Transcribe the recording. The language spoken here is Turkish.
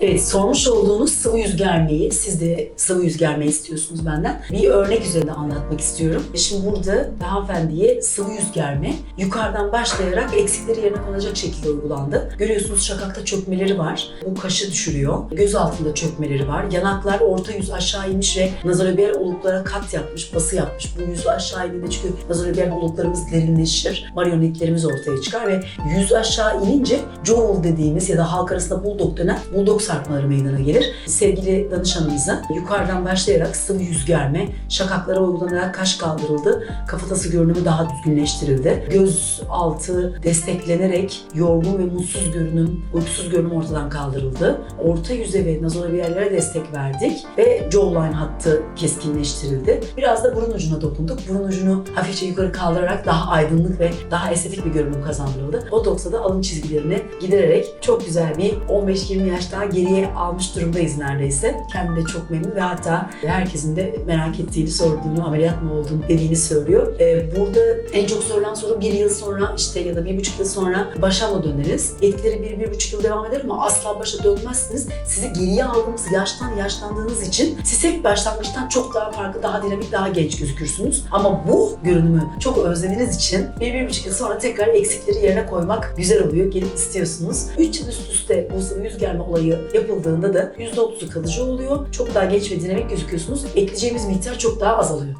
Evet, sormuş olduğunuz sıvı yüz germeyi, siz de sıvı yüz germeyi istiyorsunuz benden. Bir örnek üzerinde anlatmak istiyorum. Şimdi burada hanımefendiye sıvı yüz germe yukarıdan başlayarak eksikleri yerine konacak şekilde uygulandı. Görüyorsunuz şakakta çökmeleri var. Bu kaşı düşürüyor. Göz altında çökmeleri var. Yanaklar orta yüz aşağı inmiş ve nazolabial oluklara kat yapmış, bası yapmış. Bu yüzü aşağı indiğinde çünkü nazolabial oluklarımız derinleşir. Marionetlerimiz ortaya çıkar ve yüz aşağı inince jowl dediğimiz ya da halk arasında bulldog denen bulldog sarkmaları meydana gelir. Sevgili danışanımıza yukarıdan başlayarak sıvı yüz germe, şakaklara uygulanarak kaş kaldırıldı. Kafatası görünümü daha düzgünleştirildi. Göz altı desteklenerek yorgun ve mutsuz görünüm, uykusuz görünüm ortadan kaldırıldı. Orta yüze ve nazolabiyallere destek verdik ve jawline hattı keskinleştirildi. Biraz da burun ucuna dokunduk. Burun ucunu hafifçe yukarı kaldırarak daha aydınlık ve daha estetik bir görünüm kazandırıldı. Botoks'a da alın çizgilerini gidererek çok güzel bir 15-20 yaş daha geriye almış durumdayız neredeyse. Kendim de çok memnun ve hatta herkesin de merak ettiğini, sorduğunu, ameliyat mı oldun dediğini söylüyor. Ee, burada en çok sorulan soru bir yıl sonra işte ya da bir buçuk yıl sonra başa mı döneriz? Etkileri bir, bir buçuk yıl devam eder ama asla başa dönmezsiniz. Sizi geriye aldığımız yaştan yaşlandığınız için siz hep başlangıçtan çok daha farklı, daha dinamik, daha genç gözükürsünüz. Ama bu görünümü çok özlediğiniz için bir, bir buçuk yıl sonra tekrar eksikleri yerine koymak güzel oluyor. Gelip istiyorsunuz. 3 yıl üst üste bu germe olayı yapıldığında da %30'u kalıcı oluyor. Çok daha genç ve dinamik gözüküyorsunuz. Ekleyeceğimiz miktar çok daha azalıyor.